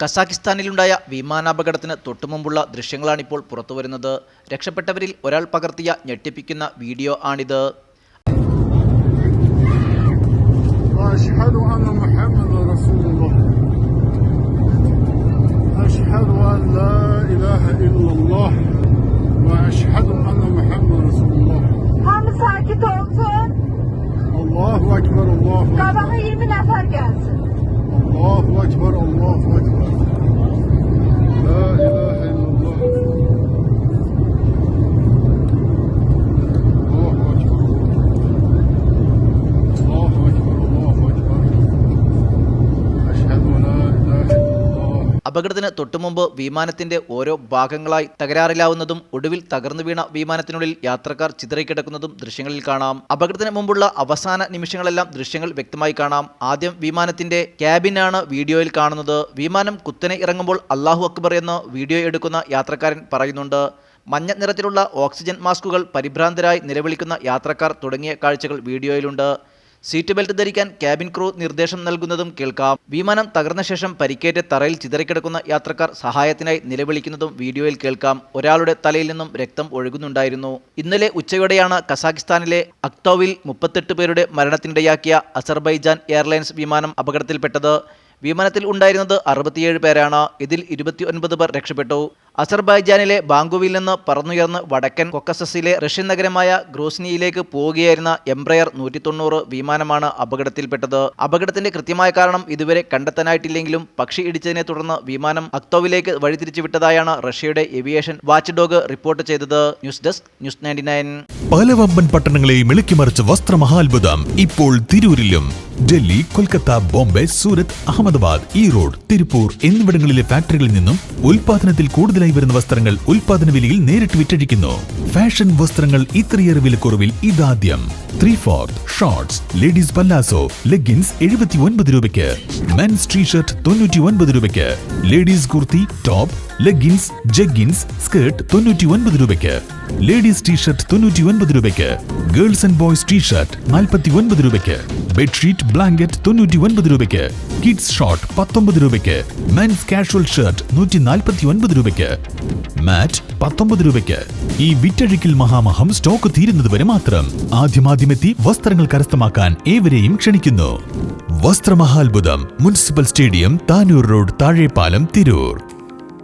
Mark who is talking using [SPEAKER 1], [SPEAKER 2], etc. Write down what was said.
[SPEAKER 1] കസാഖിസ്ഥാനിലുണ്ടായ വിമാനാപകടത്തിന് തൊട്ടുമുമ്പുള്ള ദൃശ്യങ്ങളാണിപ്പോൾ പുറത്തുവരുന്നത് രക്ഷപ്പെട്ടവരിൽ ഒരാൾ പകർത്തിയ ഞെട്ടിപ്പിക്കുന്ന വീഡിയോ ആണിത്
[SPEAKER 2] Allahu Akbar, Allahu Akbar.
[SPEAKER 3] Sabaha 20 nefer gelsin.
[SPEAKER 2] Allahu Akbar, Allahu Akbar.
[SPEAKER 1] അപകടത്തിന് തൊട്ടുമുമ്പ് വിമാനത്തിന്റെ ഓരോ ഭാഗങ്ങളായി തകരാറിലാവുന്നതും ഒടുവിൽ തകർന്നു വീണ വിമാനത്തിനുള്ളിൽ യാത്രക്കാർ ചിതറിക്കിടക്കുന്നതും ദൃശ്യങ്ങളിൽ കാണാം. അപകടത്തിന് മുമ്പുള്ള അവസാന നിമിഷങ്ങളെല്ലാം ദൃശ്യങ്ങൾ വ്യക്തമായി കാണാം. ആദ്യം വിമാനത്തിന്റെ ക്യാബിനാണ് വീഡിയോയിൽ കാണുന്നത്. വിമാനം കുത്തനെ ഇറങ്ങുമ്പോൾ അള്ളാഹു അക്ബർ എന്ന് വീഡിയോ എടുക്കുന്ന യാത്രക്കാരൻ പറയുന്നുണ്ട്. മഞ്ഞ നിറത്തിലുള്ള ഓക്സിജൻ മാസ്കുകൾ പരിഭ്രാന്തരായി നിലവിളിക്കുന്ന യാത്രക്കാർ തുടങ്ങിയ കാഴ്ചകൾ വീഡിയോയിലുണ്ട്. സീറ്റ് ബെൽറ്റ് ധരിക്കാൻ ക്യാബിൻ ക്രൂ നിർദ്ദേശം നൽകുന്നതും കേൾക്കാം. വിമാനം തകർന്ന ശേഷം പരിക്കേറ്റ് തറയിൽ ചിതറിക്കിടക്കുന്ന യാത്രക്കാർ സഹായത്തിനായി നിലവിളിക്കുന്നതും വീഡിയോയിൽ കേൾക്കാം. ഒരാളുടെ തലയിൽ നിന്നും രക്തം ഒഴുകുന്നുണ്ടായിരുന്നു. ഇന്നലെ ഉച്ചയോടെയാണ് കസാഖിസ്ഥാനിലെ അക്തോവിൽ മുപ്പത്തെട്ട് പേരുടെ മരണത്തിനിടയാക്കിയ അസർബൈജാൻ എയർലൈൻസ് വിമാനം അപകടത്തിൽപ്പെട്ടത്. വിമാനത്തിൽ ഉണ്ടായിരുന്നത് അറുപത്തിയേഴ് പേരാണ്. ഇതിൽ ഇരുപത്തിയൊൻപത് പേർ രക്ഷപ്പെട്ടു. അസർബൈജാനിലെ ബാങ്കുവിൽ നിന്ന് പറന്നുയർന്ന് വടക്കൻ കൊക്കസസിലെ റഷ്യൻ നഗരമായ ഗ്രോസ്നിയിലേക്ക് പോവുകയായിരുന്ന എംബ്രയർ നൂറ്റി തൊണ്ണൂറ് വിമാനമാണ് അപകടത്തിൽപ്പെട്ടത്. അപകടത്തിന്റെ കൃത്യമായ കാരണം ഇതുവരെ കണ്ടെത്താനായിട്ടില്ലെങ്കിലും പക്ഷി ഇടിച്ചതിനെ തുടർന്ന് വിമാനം അക്തോവിലേക്ക് വഴിതിരിച്ചുവിട്ടതായാണ് റഷ്യയുടെ ഏവിയേഷൻ വാച്ച് ഡോഗ് റിപ്പോർട്ട് ചെയ്തത്. News desk news ninety nine.
[SPEAKER 4] പല വമ്പൻ പട്ടണങ്ങളെയും ഇളക്കിമറിച്ച വസ്ത്രമഹാത്ഭുതം ഇപ്പോൾ തിരൂരിലും. ഡൽഹി കൊൽക്കത്ത ബോംബെ സൂരത് അഹമ്മദാബാദ് ഈറോഡ് തിരുപ്പൂർ എന്നിവിടങ്ങളിലെ ഫാക്ടറികളിൽ നിന്നും ഉൽപാദനത്തിൽ കൂടുതലായി വരുന്ന വസ്ത്രങ്ങൾ ഉൽപാദന വിലയിൽ നേരിട്ട് വിറ്റഴിക്കുന്നു. ഫാഷൻ വസ്ത്രങ്ങൾ ഇത്രയേറെ വിലക്കുറവിൽ ഇതാദ്യം. three fourth shorts ladies palazzo leggings എഴുപത്തി ഒൻപത് രൂപയ്ക്ക് മെൻസ് ടീഷർട്ട് തൊണ്ണൂറ്റി ഒൻപത് രൂപയ്ക്ക് ladies kurti top leggings jeggings skirt തൊണ്ണൂറ്റി ഒൻപത് രൂപയ്ക്ക് ലേഡീസ് ടീഷർട്ട് തൊണ്ണൂറ്റി ഒൻപത് രൂപയ്ക്ക് ഗേൾസ് ആൻഡ് ബോയ്സ് ടീഷർട്ട് നാൽപ്പത്തി ഒൻപത് രൂപയ്ക്ക് ബെഡ്ഷീറ്റ് ബ്ലാങ്കറ്റ് തൊണ്ണൂറ്റി ഒൻപത് രൂപയ്ക്ക് കിഡ്സ് ഷോർട്ട് പത്തൊമ്പത് രൂപയ്ക്ക് മെൻസ് കാഷ്വൽ ഷർട്ട് നൂറ്റി നാൽപ്പത്തി ഒൻപത് രൂപയ്ക്ക് മാറ്റ് പത്തൊമ്പത് രൂപയ്ക്ക് ഈ വിറ്റഴിക്കൽ മഹാമഹം സ്റ്റോക്ക് തീരുന്നത് വരെ മാത്രം ആദ്യമാദ്യമെത്തി വസ്ത്രങ്ങൾ കരസ്ഥമാക്കാൻ ഏവരെയും ക്ഷണിക്കുന്നു. വസ്ത്രമഹാത്ഭുതം municipal stadium Tanur road Thazhepalam Tirur.